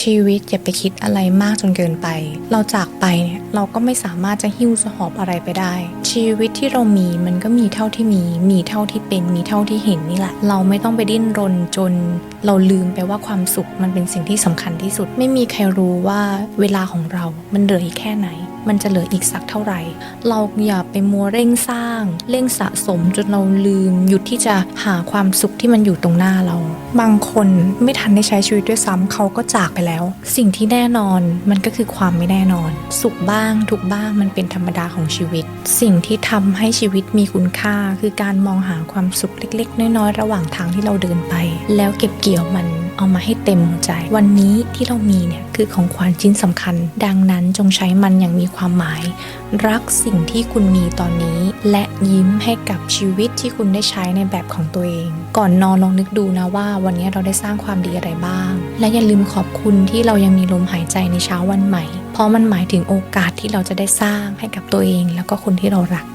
ชีวิตอย่าไปคิดอะไรมากจนเกินไป เราจากไปเนี่ยเราก็ไม่สามารถจะหิ้วสหอบอะไรไปได้ ชีวิตที่เรามีมันก็มีเท่าที่มี มีเท่าที่เป็น มีเท่าที่เห็นนี่แหละ เราไม่ต้องไปดิ้นรนจน เราลืมไปว่าความสุขมันเป็นสิ่งที่สำคัญที่สุด ไม่มีใครรู้ว่าเวลาของเรา มันเหลืออีกแค่ไหน มันจะเหลืออีกสักเท่าไหร่ เราอย่าไปมัวเร่งสร้าง เร่งสะสมจนเราลืม หยุดที่จะหาความสุขที่มันอยู่ตรงหน้าเรา บางคนไม่ทันได้ใช้ชีวิตด้วยซ้ำเขาก็จากไปแล้ว สิ่งที่แน่นอนมันก็คือความไม่แน่นอน สุขบ้างทุกบ้างมันเป็นธรรมดาของชีวิต สิ่งที่ทำให้ชีวิตมีคุณค่า คือการมองหาความสุขเล็ก ๆ น้อยๆระหว่างทางที่เราเดินไป แล้วเก็บเกี่ยวมันเอามาให้เต็มหัวใจ วันนี้ที่เรามีเนี่ยคือของขวัญชิ้นสำคัญ ดังนั้นจงใช้มันอย่างมีความหมาย รักสิ่งที่คุณมีตอนนี้ และยิ้มให้กับชีวิตที่คุณได้ใช้ในแบบของตัวเอง ก่อนนอนลองนึกดูนะว่า วันนี้เราได้สร้างความดีอะไรบ้าง และอย่าลืมขอบคุณที่เรายังมีลมหายใจในเช้าวันใหม่ เพราะมันหมายถึงโอกาสที่เราจะได้สร้างให้กับตัวเอง แล้วก็คนที่เรารัก